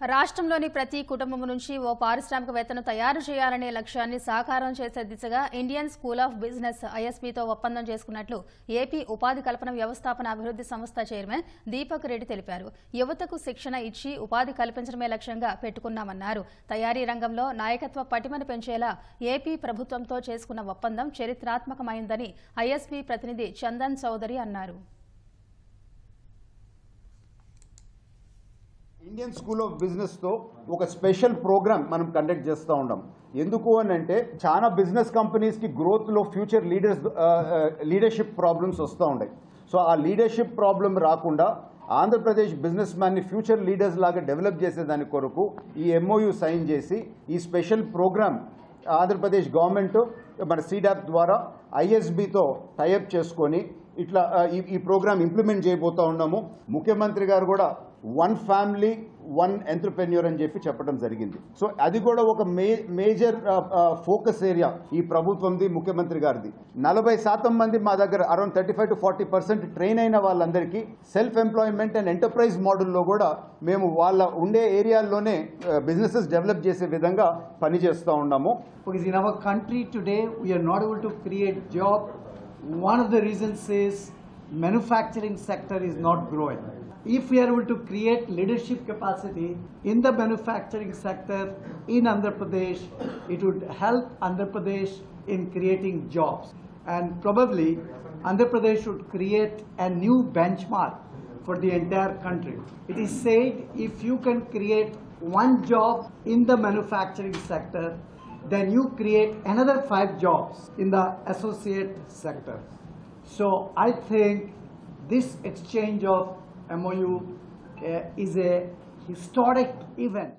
రాష్ట్రంలోని ప్రతి కుటుంబం నుంచి ఓ పారిశ్రామికవేత్తను తయారు చేయాలనే లక్ష్యాన్ని సాకారం చేసే దిశగా ఇండియన్ స్కూల్ ఆఫ్ బిజినెస్ ఐఎస్బీతో ఒప్పందం చేసుకున్నట్లు ఏపీ ఉపాధి కల్పన వ్యవస్థాపన అభివృద్ధి సంస్థ చైర్మన్ దీపక్ రెడ్డి తెలిపారు. యువతకు శిక్షణ ఇచ్చి ఉపాధి కల్పించడమే లక్ష్యంగా పెట్టుకున్నామన్నారు. తయారీ రంగంలో నాయకత్వ పటిమను పెంచేలా ఏపీ ప్రభుత్వంతో చేసుకున్న ఒప్పందం చరిత్రాత్మకమైందని ఐఎస్బీ ప్రతినిధి చందన్ చౌదరి అన్నారు. ఇండియన్ స్కూల్ ఆఫ్ బిజినెస్తో ఒక స్పెషల్ ప్రోగ్రామ్ మనం కండక్ట్ చేస్తూ ఉన్నాం ఎందుకు అని అంటే చాలా బిజినెస్ కంపెనీస్కి గ్రోత్లో ఫ్యూచర్ లీడర్స్ లీడర్షిప్ ప్రాబ్లమ్స్ వస్తూ ఉన్నాయి సో ఆ లీడర్షిప్ ప్రాబ్లం రాకుండా ఆంధ్రప్రదేశ్ బిజినెస్ మ్యాన్ని ఫ్యూచర్ లీడర్స్ లాగా డెవలప్ చేసేదాని కొరకు ఈ ఎంఓయు సైన్ చేసి ఈ స్పెషల్ ప్రోగ్రామ్ ఆంధ్రప్రదేశ్ గవర్నమెంట్ మన సీడాప్ ద్వారా ఐఎస్బితో టైఅప్ చేసుకొని ఇట్లా ఈ ఈ ప్రోగ్రామ్ ఇంప్లిమెంట్ చేయబోతా ఉన్నాము. ముఖ్యమంత్రి గారు కూడా వన్ ఫ్యామిలీ వన్ ఎంటర్ప్రెన్యూర్ అని చెప్పి చెప్పడం జరిగింది. సో అది కూడా ఒక మే మేజర్ ఫోకస్ ఏరియా ఈ ప్రభుత్వంది ముఖ్యమంత్రి గారిది. నలభై శాతం మంది మా దగ్గర around thirty five to forty percent train అయిన వాళ్ళందరికీ సెల్ఫ్ ఎంప్లాయ్మెంట్ అండ్ ఎంటర్ప్రైజ్ మోడల్లో కూడా మేము వాళ్ళ ఉండే ఏరియాల్లోనే uh, బిజినెసెస్ డెవలప్ చేసే విధంగా పనిచేస్తూ ఉన్నాము. Because in country today today, we are to create job create of the reasons the manufacturing sector is not growing. If we are able to create leadership capacity in the manufacturing sector in Andhra Pradesh, it would help Andhra Pradesh in creating jobs. And probably Andhra Pradesh should create a new benchmark for the entire country. It is said if you can create one job in the manufacturing sector, then you create another five jobs in the associate sector. So I think this exchange of MOU uh, is a historic event.